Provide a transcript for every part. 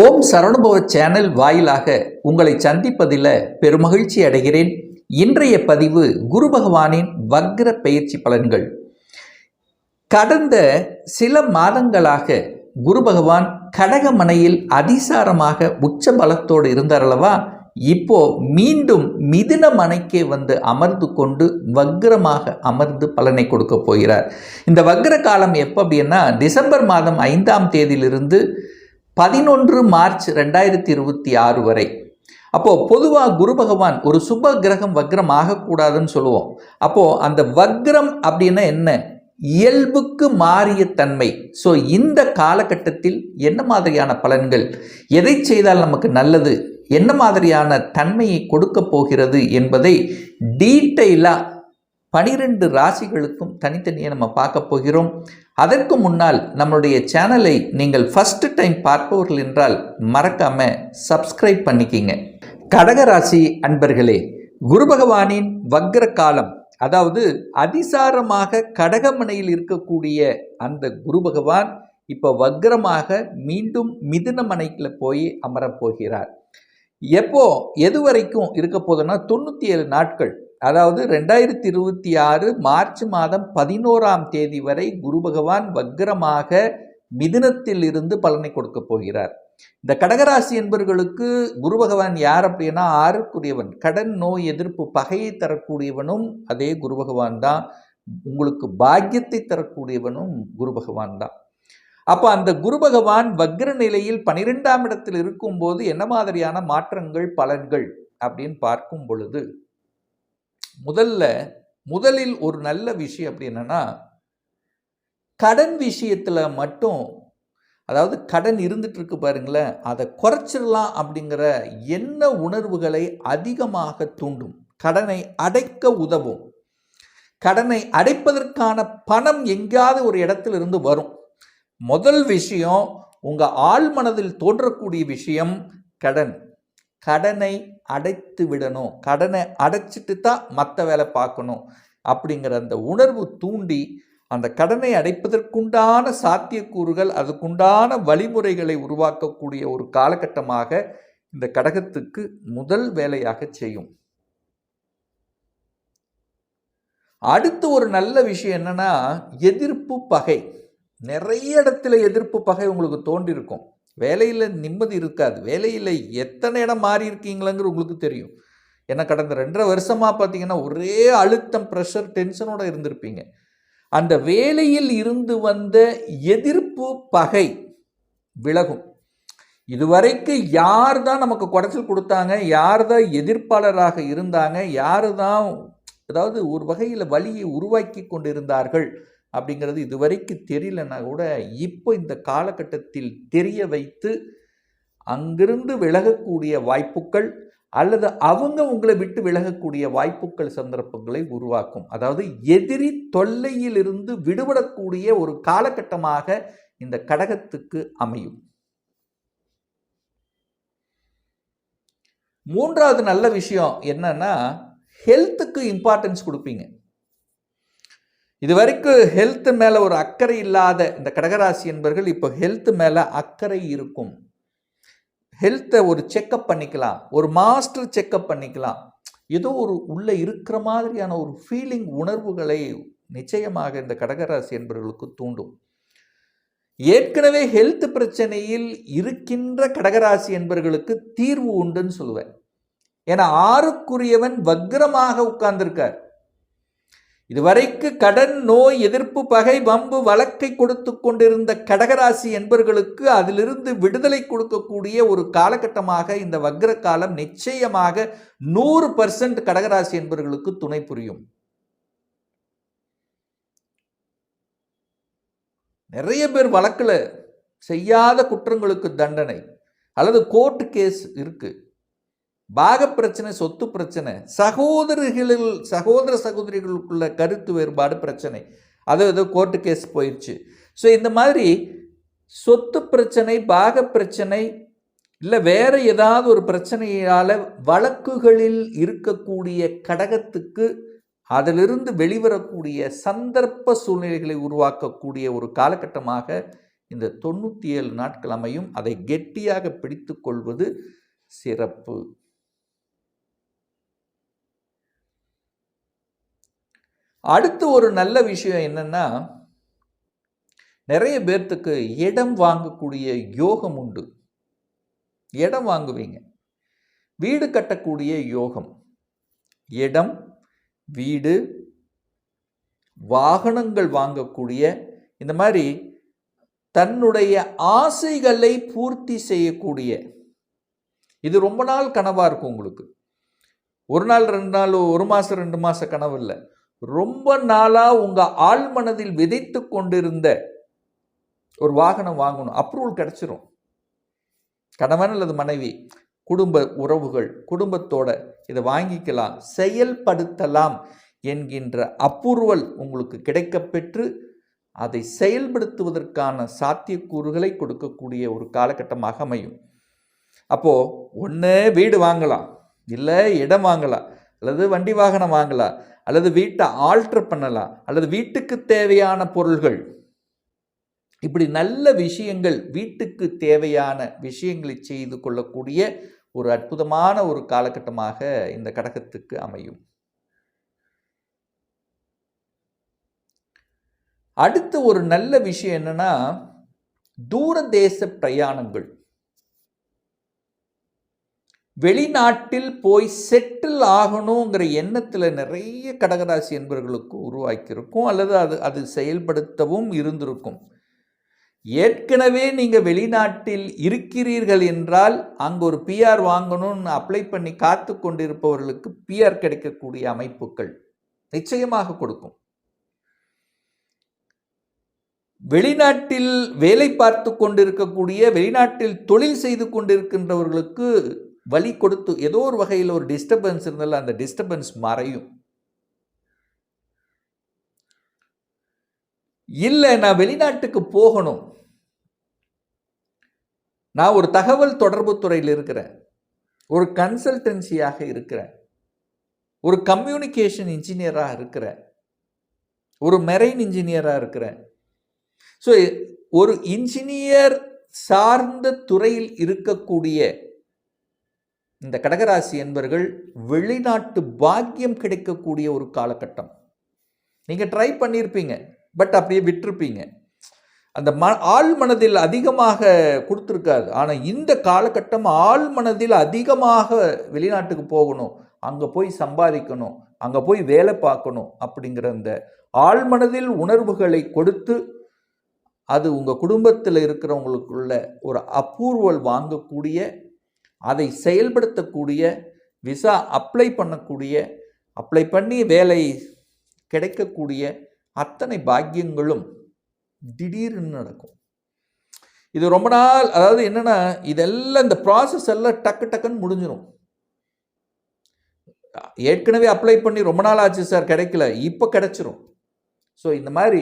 ஓம் சரணுபவ channel வாயிலாக உங்களை சந்திப்பதில் பெருமகிழ்ச்சி அடைகிறேன். இன்றைய பதிவு குரு பகவானின் வக்ர பயிற்சி பலன்கள். கடந்த சில மாதங்களாக குரு பகவான் கடகமனையில் அதிசாரமாக உச்ச பலத்தோடு இருந்தாரல்லவா? இப்போ மீண்டும் மிதுன மனைக்கே வந்து அமர்ந்து கொண்டு வக்ரமாக அமர்ந்து பலனை கொடுக்க போகிறார். இந்த வக்ர காலம் எப்போ அப்படின்னா டிசம்பர் மாதம் ஐந்தாம் தேதியிலிருந்து பதினொன்று மார்ச் ரெண்டாயிரத்தி இருபத்தி ஆறு வரை. அப்போது பொதுவாக குரு பகவான் ஒரு சுப கிரகம் வக்ரம் ஆகக்கூடாதுன்னு சொல்லுவோம். அப்போது அந்த வக்ரம் அப்படின்னா என்ன? இயல்புக்கு மாறிய தன்மை. ஸோ இந்த காலகட்டத்தில் என்ன மாதிரியான பலன்கள்? எதை செய்தால் நமக்கு நல்லது? என்ன மாதிரியான தன்மையை கொடுக்க போகிறது என்பதை டீட்டெயிலாக பனிரெண்டு ராசிகளுக்கும் தனித்தனியாக நம்ம பார்க்க போகிறோம். அதற்கு முன்னால் நம்மளுடைய சேனலை நீங்கள் ஃபஸ்ட்டு டைம் பார்ப்பவர்கள் என்றால் மறக்காம சப்ஸ்கிரைப் பண்ணிக்கிங்க. கடகராசி அன்பர்களே குரு பகவானின் வக்ர காலம் அதாவது அதிசாரமாக கடகமனையில் இருக்கக்கூடிய அந்த குரு பகவான் இப்போ வக்ரமாக மீண்டும் மிதுன மனைக்கில் போய் அமரப் போகிறார். எப்போ எது வரைக்கும் இருக்க போதுன்னா தொண்ணூற்றி ஏழு நாட்கள். அதாவது ரெண்டாயிரத்தி இருபத்தி ஆறு மார்ச் மாதம் பதினோராம் தேதி வரை குரு பகவான் வக்ரமாக மிதுனத்தில் இருந்து பலனை கொடுக்க போகிறார். இந்த கடகராசி என்பவர்களுக்கு குரு பகவான் யார் அப்படின்னா ஆறுக்குரியவன். கடன் நோய் எதிர்ப்பு பகையை தரக்கூடியவனும் அதே குரு பகவான் தான். உங்களுக்கு பாக்கியத்தை தரக்கூடியவனும் குரு பகவான் தான். அப்போ அந்த குரு பகவான் வக்ர நிலையில் பனிரெண்டாம் இடத்தில் இருக்கும்போது என்ன மாதிரியான மாற்றங்கள் பலன்கள் அப்படின்னு பார்க்கும் பொழுது முதல்ல முதலில் ஒரு நல்ல விஷயம் அப்படி என்னன்னா கடன் விஷயத்தில் மட்டும் அதாவது கடன் இருந்துட்டு இருக்கு பாருங்களேன் அதை குறைச்சிடலாம் அப்படிங்கிற என்ன உணர்வுகளை அதிகமாக தூண்டும். கடனை அடைக்க உதவும். கடனை அடைப்பதற்கான பணம் எங்கேயாவது ஒரு இடத்துல இருந்து வரும். முதல் விஷயம் உங்கள் ஆழ்மனதில் தோன்றக்கூடிய விஷயம் கடன். கடனை அடைத்து விடணும். கடனை அடைச்சிட்டு தான் மற்ற வேலை பார்க்கணும். அப்படிங்கிற அந்த உணர்வு தூண்டி அந்த கடனை அடைப்பதற்குண்டான சாத்தியக்கூறுகள் அதுக்குண்டான வழிமுறைகளை உருவாக்கக்கூடிய ஒரு காலகட்டமாக இந்த கடகத்துக்கு முதல் வேலையாக செய்யும். அடுத்து ஒரு நல்ல விஷயம் என்னன்னா எதிர்ப்பு பகை. நிறைய இடத்துல எதிர்ப்பு பகை உங்களுக்கு தோன்றிருக்கும். வேலையில் நிம்மதி இருக்காது. வேலையில் எத்தனை இடம் மாறி இருக்கீங்களங்கிற உங்களுக்கு தெரியும். ஏன்னா கடந்த ரெண்டரை வருஷமாக பார்த்தீங்கன்னா ஒரே அழுத்தம் ப்ரெஷர் டென்ஷனோடு இருந்திருப்பீங்க. அந்த வேலையில் இருந்து வந்த எதிர்ப்பு பகை விலகும். இதுவரைக்கும் யார் தான் நமக்கு குடைச்சல் கொடுத்தாங்க யார் தான் எதிர்ப்பாளராக இருந்தாங்க யார் தான் அதாவது ஒரு வகையில் வழியை உருவாக்கி கொண்டிருந்தார்கள் அப்படிங்கிறது இதுவரைக்கும் தெரியலன்னா கூட இப்போ இந்த காலகட்டத்தில் தெரிய வைத்து அங்கிருந்து விலகக்கூடிய வாய்ப்புகள் அல்லது அவங்க உங்களை விட்டு விலகக்கூடிய வாய்ப்புகள் சந்தர்ப்பங்களை உருவாக்கும். அதாவது எதிரி தொல்லையிலிருந்து விடுபடக்கூடிய ஒரு காலகட்டமாக இந்த கடகத்துக்கு அமையும். மூன்றாவது நல்ல விஷயம் என்னன்னா ஹெல்த்துக்கு இம்பார்ட்டன்ஸ் கொடுப்பீங்க. இது வரைக்கும் ஹெல்த் மேலே ஒரு அக்கறை இல்லாத இந்த கடகராசி என்பர்கள் இப்போ ஹெல்த் மேலே அக்கறை இருக்கும். ஹெல்த்தை ஒரு செக்கப் பண்ணிக்கலாம். ஒரு மாஸ்டர் செக்கப் பண்ணிக்கலாம். ஏதோ ஒரு உள்ளே இருக்கிற மாதிரியான ஒரு ஃபீலிங் உணர்வுகளை நிச்சயமாக இந்த கடகராசி என்பவர்களுக்கு தூண்டும். ஏற்கனவே ஹெல்த் பிரச்சனையில் இருக்கின்ற கடகராசி என்பவர்களுக்கு தீர்வு உண்டுன்னு சொல்லுவேன். ஏன்னா ஆறுக்குரியவன் வக்ரமாக உட்கார்ந்திருக்கார். இதுவரைக்கு கடன் நோய் எதிர்ப்பு பகை வம்பு வழக்கை கொடுத்து கொண்டிருந்த கடகராசி என்பர்களுக்கு அதிலிருந்து விடுதலை கொடுக்கக்கூடிய ஒரு காலகட்டமாக இந்த வக்ர காலம் நிச்சயமாக நூறு பர்சன்ட் கடகராசி என்பர்களுக்கு துணை புரியும். நிறைய பேர் வழக்கில் செய்யாத குற்றங்களுக்கு தண்டனை அல்லது கோர்ட்டு கேஸ் இருக்குது பாக பிரச்சனை சொத்து பிரச்சனை சகோதரிகளில் சகோதர சகோதரிகளுக்குள்ள கருத்து வேறுபாடு பிரச்சனை. அது ஏதோ கோர்ட்டு கேஸ் போயிடுச்சு ஸோ இந்த மாதிரி சொத்து பிரச்சனை பாக பிரச்சனை இல்லை வேறு ஏதாவது ஒரு பிரச்சனையால் வழக்குகளில் இருக்கக்கூடிய கடகத்துக்கு அதிலிருந்து வெளிவரக்கூடிய சந்தர்ப்ப சூழ்நிலைகளை உருவாக்கக்கூடிய ஒரு காலகட்டமாக இந்த தொண்ணூற்றி ஏழு நாட்கள் அமையும். அதை கெட்டியாக பிடித்து கொள்வது சிறப்பு. அடுத்து ஒரு நல்ல விஷயம் என்னென்னா நிறைய பேர்த்துக்கு இடம் வாங்கக்கூடிய யோகம் உண்டு. இடம் வாங்குவீங்க. வீடு கட்டக்கூடிய யோகம். இடம் வீடு வாகனங்கள் வாங்கக்கூடிய இந்த மாதிரி தன்னுடைய ஆசைகளை பூர்த்தி செய்யக்கூடிய. இது ரொம்ப நாள் கனவாக இருக்கும் உங்களுக்கு. ஒரு நாள் ரெண்டு நாள் ஒரு மாதம் ரெண்டு மாத கனவு இல்லை. ரொம்ப நாளாக உங்கள் ஆள் மனதில் விதைத்து கொண்டிருந்த ஒரு வாகனம் வாங்கணும். அப்ரூவல் கிடச்சிரும். கணவன் அல்லது மனைவி குடும்ப உறவுகள் குடும்பத்தோட இதை வாங்கிக்கலாம். செயல்படுத்தலாம் என்கின்ற அப்ரூவல் உங்களுக்கு கிடைக்கப்பெற்று அதை செயல்படுத்துவதற்கான சாத்தியக்கூறுகளை கொடுக்கக்கூடிய ஒரு காலகட்டமாக அமையும். அப்போது ஒன்று வீடு வாங்கலாம். இல்லை இடம் வாங்கலாம். அல்லது வண்டி வாகனம் வாங்கலாம். அல்லது வீட்டை ஆல்டர் பண்ணலாம் அல்லது வீட்டுக்கு தேவையான பொருள்கள். இப்படி நல்ல விஷயங்கள் வீட்டுக்கு தேவையான விஷயங்களை செய்து கொள்ளக்கூடிய ஒரு அற்புதமான ஒரு காலகட்டமாக இந்த கடகத்துக்கு அமையும். அடுத்து ஒரு நல்ல விஷயம் என்னன்னா தூர தேச பிரயாணங்கள். வெளிநாட்டில் போய் செட்டில் ஆகணுங்கிற எண்ணத்தில் நிறைய கடகராசி என்பவர்களுக்கு உருவாக்கியிருக்கும் அல்லது அது அது செயல்படுத்தவும் இருந்திருக்கும். ஏற்கனவே நீங்கள் வெளிநாட்டில் இருக்கிறீர்கள் என்றால் அங்கே ஒரு பிஆர் வாங்கணும்னு அப்ளை பண்ணி காத்து கொண்டிருப்பவர்களுக்கு பிஆர் கிடைக்கக்கூடிய அமைப்புகள் நிச்சயமாக கொடுக்கும். வெளிநாட்டில் வேலை பார்த்து கொண்டிருக்கக்கூடிய வெளிநாட்டில் தொழில் செய்து கொண்டிருக்கின்றவர்களுக்கு வழி கொடுத்து ஏதோ ஒரு வகையில் ஒரு டிஸ்டர்பன்ஸ் இருந்தாலும் அந்த டிஸ்டர்பன்ஸ் மறையும். இல்லை நான் வெளிநாட்டுக்கு போகணும். நான் ஒரு தகவல் தொடர்பு துறையில் இருக்கிறேன். ஒரு கன்சல்டன்சியாக இருக்கிறேன். ஒரு கம்யூனிகேஷன் இன்ஜினியராக இருக்கிறேன். ஒரு மெரைன் இன்ஜினியராக இருக்கிறேன். ஸோ ஒரு இன்ஜினியர் சார்ந்த துறையில் இருக்கக்கூடிய இந்த கடகராசி என்பர்கள் வெளிநாட்டு பாக்கியம் கிடைக்கக்கூடிய ஒரு காலகட்டம். நீங்கள் ட்ரை பண்ணியிருப்பீங்க பட் அப்படியே விட்டுருப்பீங்க. அந்த ம ஆள் மனதில் அதிகமாக கொடுத்துருக்காது. ஆனால் இந்த காலகட்டம் ஆள் மனதில் அதிகமாக வெளிநாட்டுக்கு போகணும் அங்கே போய் சம்பாதிக்கணும் அங்கே போய் வேலை பார்க்கணும் அப்படிங்கிற அந்த ஆள் மனதில் உணர்வுகளை கொடுத்து அது உங்கள் குடும்பத்தில் இருக்கிறவங்களுக்குள்ள ஒரு அப்ரூவல் வாங்கக்கூடிய அதை செயல்படுத்தக்கூடிய விசா அப்ளை பண்ணக்கூடிய அப்ளை பண்ணி வேலை கிடைக்கக்கூடிய அத்தனை பாக்கியங்களும் திடீர்னு நடக்கும். இது ரொம்ப நாள் அதாவது என்னென்னா இதெல்லாம் இந்த ப்ராசஸ் எல்லாம் டக்கு டக்குன்னு முடிஞ்சிடும் ஏற்கனவே அப்ளை பண்ணி ரொம்ப நாள் ஆச்சு சார் கிடைக்கல இப்போ கிடைச்சிரும். ஸோ இந்த மாதிரி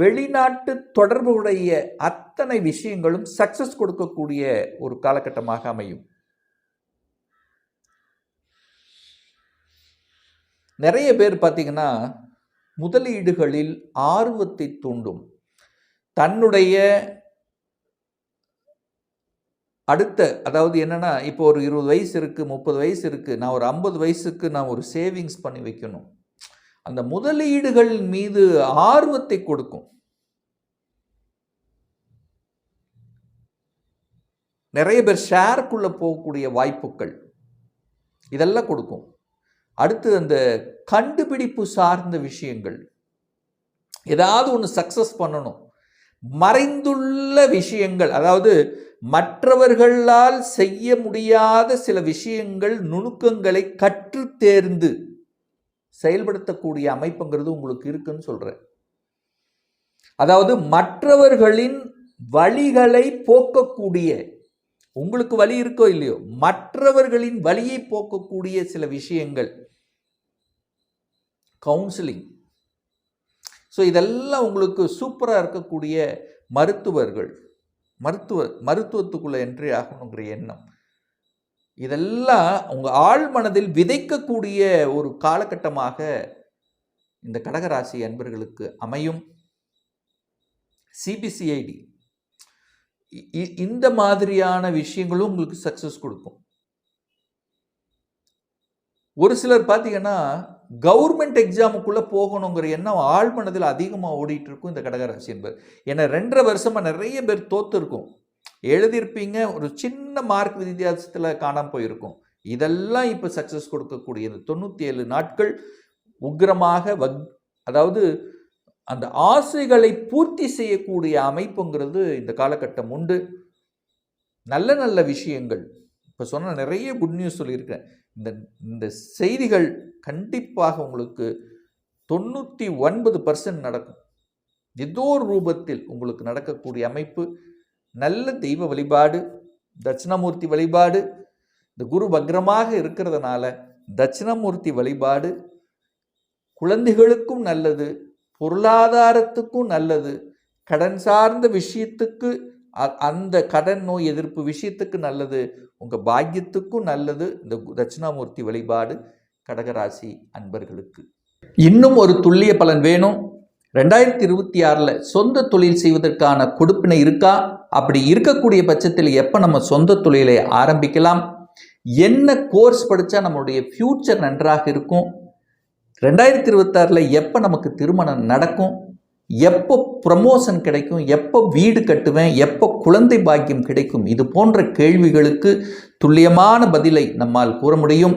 வெளிநாட்டு தொடர்புடைய அத்தனை விஷயங்களும் சக்ஸஸ் கொடுக்கக்கூடிய ஒரு காலகட்டமாக அமையும். நிறைய பேர் பார்த்திங்கன்னா முதலீடுகளில் ஆர்வத்தை தூண்டும். தன்னுடைய அடுத்த அதாவது என்னென்னா இப்போ ஒரு இருபது வயசு இருக்குது முப்பது வயசு இருக்குது நான் ஒரு ஐம்பது வயசுக்கு நான் ஒரு சேவிங்ஸ் பண்ணி வைக்கணும். அந்த முதலீடுகள் மீது ஆர்வத்தை கொடுக்கும். நிறைய பேர் ஷேருக்குள்ளே போகக்கூடிய வாய்ப்புகள். இதெல்லாம் கொடுக்கும். அடுத்து அந்த கண்டுபிடிப்பு சார்ந்த விஷயங்கள். ஏதாவது ஒன்று சக்ஸஸ் பண்ணணும். மறைந்துள்ள விஷயங்கள் அதாவது மற்றவர்களால் செய்ய முடியாத சில விஷயங்கள் நுணுக்கங்களை கற்று தேர்ந்து செயல்படுத்தக்கூடிய அமைப்புங்கிறது உங்களுக்கு இருக்குன்னு சொல்கிறேன் அதாவது மற்றவர்களின் வழிகளை போக்கக்கூடிய உங்களுக்கு வழி இருக்கோ இல்லையோ மற்றவர்களின் வழியை போக்கக்கூடிய சில விஷயங்கள். கவுன்சிலிங் ஸோ இதெல்லாம் உங்களுக்கு சூப்பராக இருக்கக்கூடிய மருத்துவர்கள் மருத்துவ மருத்துவத்துக்குள்ளே என்ட்ரி ஆகணுங்கிற எண்ணம். இதெல்லாம் உங்கள் ஆழ் மனதில் விதைக்கக்கூடிய ஒரு காலகட்டமாக இந்த கடகராசி அன்பர்களுக்கு அமையும். சிபிசிஐடி இந்த மாதிரியான விஷயங்களும் உங்களுக்கு சக்ஸஸ் கொடுக்கும். ஒரு சிலர் பார்த்தீங்கன்னா கவர்மெண்ட் எக்ஸாமுக்குள்ளே போகணுங்கிற எண்ணம் ஆழ் மனதில் அதிகமாக ஓடிட்டு இருக்கும் இந்த கடகராசி என்பது ஏன்னா ரெண்டரை வருஷமாக நிறைய பேர் தோத்து இருக்கும் எழுதியிருப்பீங்க ஒரு சின்ன மார்க் வித்தியாசத்தில் காணாமல் போயிருக்கும். இதெல்லாம் இப்போ சக்ஸஸ் கொடுக்கக்கூடியது. தொண்ணூற்றி ஏழு நாட்கள் உக்கிரமாக வக் அதாவது அந்த ஆசைகளை பூர்த்தி செய்யக்கூடிய அமைப்புங்கிறது இந்த காலகட்டம் உண்டு. நல்ல நல்ல விஷயங்கள். இப்போ சொன்ன நிறைய குட் நியூஸ் சொல்லியிருக்கேன் இந்த இந்த செய்திகள் கண்டிப்பாக உங்களுக்கு தொண்ணூற்றி ஒன்பது பர்சன்ட் நடக்கும். ஏதோ ஒரு ரூபத்தில் உங்களுக்கு நடக்கக்கூடிய அமைப்பு நல்ல தெய்வ வழிபாடு தட்சிணாமூர்த்தி வழிபாடு இந்த குரு பக்ரமாக இருக்கிறதுனால தட்சிணாமூர்த்தி வழிபாடு குழந்தைகளுக்கும் நல்லது பொருளாதாரத்துக்கும் நல்லது. கடன் சார்ந்த விஷயத்துக்கு அ- அந்த கடன் நோய் எதிர்ப்பு விஷயத்துக்கு நல்லது. உங்கள் பாக்கியத்துக்கும் நல்லது. இந்த தட்சிணாமூர்த்தி வழிபாடு கடகராசி அன்பர்களுக்கு. இன்னும் ஒரு துல்லிய பலன் வேணும். ரெண்டாயிரத்தி இருபத்தி ஆறில் சொந்த தொழில் செய்வதற்கான கொடுப்பினை இருக்கா? அப்படி இருக்கக்கூடிய பட்சத்தில் எப்போ நம்ம சொந்த தொழிலை ஆரம்பிக்கலாம்? என்ன கோர்ஸ் படித்தா நம்மளுடைய ஃப்யூச்சர் நன்றாக இருக்கும்? ரெண்டாயிரத்தி இருபத்தாறில் எப்போ நமக்கு திருமணம் நடக்கும்? எப்போ ப்ரமோஷன் கிடைக்கும்? எப்போ வீடு கட்டுவேன்? எப்போ குழந்தை பாக்கியம் கிடைக்கும்? இது போன்ற கேள்விகளுக்கு துல்லியமான பதிலை நம்மால் கூற முடியும்.